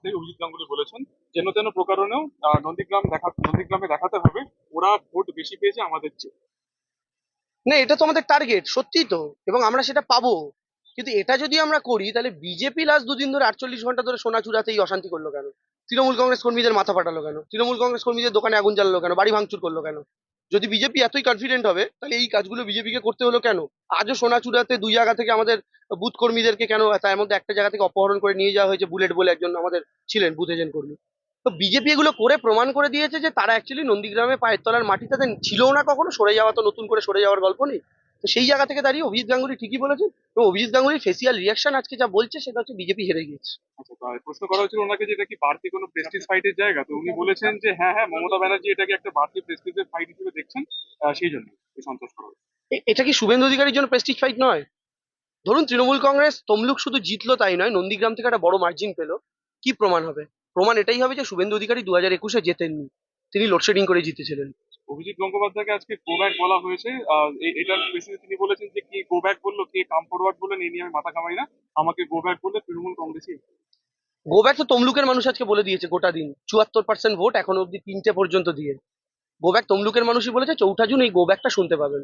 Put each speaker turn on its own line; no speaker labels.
একটাই অভিজিৎ গাঙ্গুলি বলেছেন, যেন তেন প্রকারণেও নন্দীগ্রাম দেখা, নন্দীগ্রামে দেখাতে হবে, ওরা ভোট বেশি পেয়েছে আমাদের চেয়ে।
না, এটা তো আমাদের টার্গেট সত্যি তো, এবং আমরা সেটা পাবো। কিন্তু এটা যদি আমরা করি, তাহলে বিজেপি লাস্ট দুদিন ধরে আটচল্লিশ ঘণ্টা ধরে সোনা চূড়াতেই অশান্তি করল কেন? তৃণমূল কংগ্রেস কর্মীদের মাথা ফাটালো কেন? তৃণমূল কংগ্রেস কর্মীদের দোকানে আগুন জ্বালালো কেন? বাড়ি ভাঙচুর করল কেন? যদি বিজেপি এতই কনফিডেন্ট হবে, তাহলে এই কাজগুলো বিজেপিকে করতে হলো কেন? আজও সোনা চূড়াতে দুই জায়গা থেকে আমাদের বুথ কর্মীদেরকে কেন তার মধ্যে একটা জায়গা থেকে অপহরণ করে নিয়ে যাওয়া হয়েছে বুলেট বলে একজন আমাদের ছিলেন বুথ এজেন্ট কর্মী। তো বিজেপি এগুলো করে প্রমাণ করে দিয়েছে যে তারা অ্যাকচুয়ালি নন্দীগ্রামে পায়ের তলার মাটি তাদের ছিল না কখনো, সরে যাওয়া তো নতুন করে সরে যাওয়ার গল্প নেই। তো সেই জায়গা থেকে দাঁড়িয়ে অভিজিৎ গাঙ্গুলি ঠিকই বলেছেন এবং অভিজিৎ গাঙ্গুলির ফেসিয়াল রিয়াকশন আজকে যা বলছে সেটা হচ্ছে বিজেপি হেরে গিয়েছে।
আচ্ছা তো প্রশ্ন করা হয়েছিল ওনাকে যে এটা কি বাড়তি কোনো প্রেস্টিজ ফাইটের জায়গা? তো উনি বলেছেন যে হ্যাঁ হ্যাঁ মমতা ব্যানার্জি এটাকে একটা বাড়তি প্রেস্টিজের ফাইট হিসেবে দেখছেন সেই জন্য সন্তোষ করা
এটা কি শুভেন্দু অধিকারীর জন্য প্রেস্টিজ ফাইট নয়? ধরুন তৃণমূল কংগ্রেস তমলুক শুধু জিতলো তাই নয় নন্দীগ্রাম থেকে একটা বড় মার্জিন পেল। কি প্রমাণ হবে? প্রমাণ এটাই হবে যে শুভেন্দু অধিকারী দু হাজার একুশে জেতেননি। তিনি লোডশেডিং করে জিতেছিলেন।
অভিজিৎ গঙ্গোপাধ্যায়কে আজকে গো ব্যাক বলা হয়েছে। এটার বেসিসে তিনি বলেছেন যে কি গো ব্যাক বলল, কে কাম ফরওয়ার্ড বললেন এই নিয়ে আমি মাথা কামাই না। আমাকে গো ব্যাক বললে তৃণমূল কংগ্রেসই।
গো ব্যাক তো তমলুকের মানুষ আজকে বলে দিয়েছে গোটা দিন। চুয়াত্তর পার্সেন্ট ভোট এখনও অব্দি তিনটে পর্যন্ত দিয়ে। গো ব্যাক তমলুকের মানুষই বলেছে, চৌঠা জুন এই গো ব্যাকটা শুনতে পাবেন।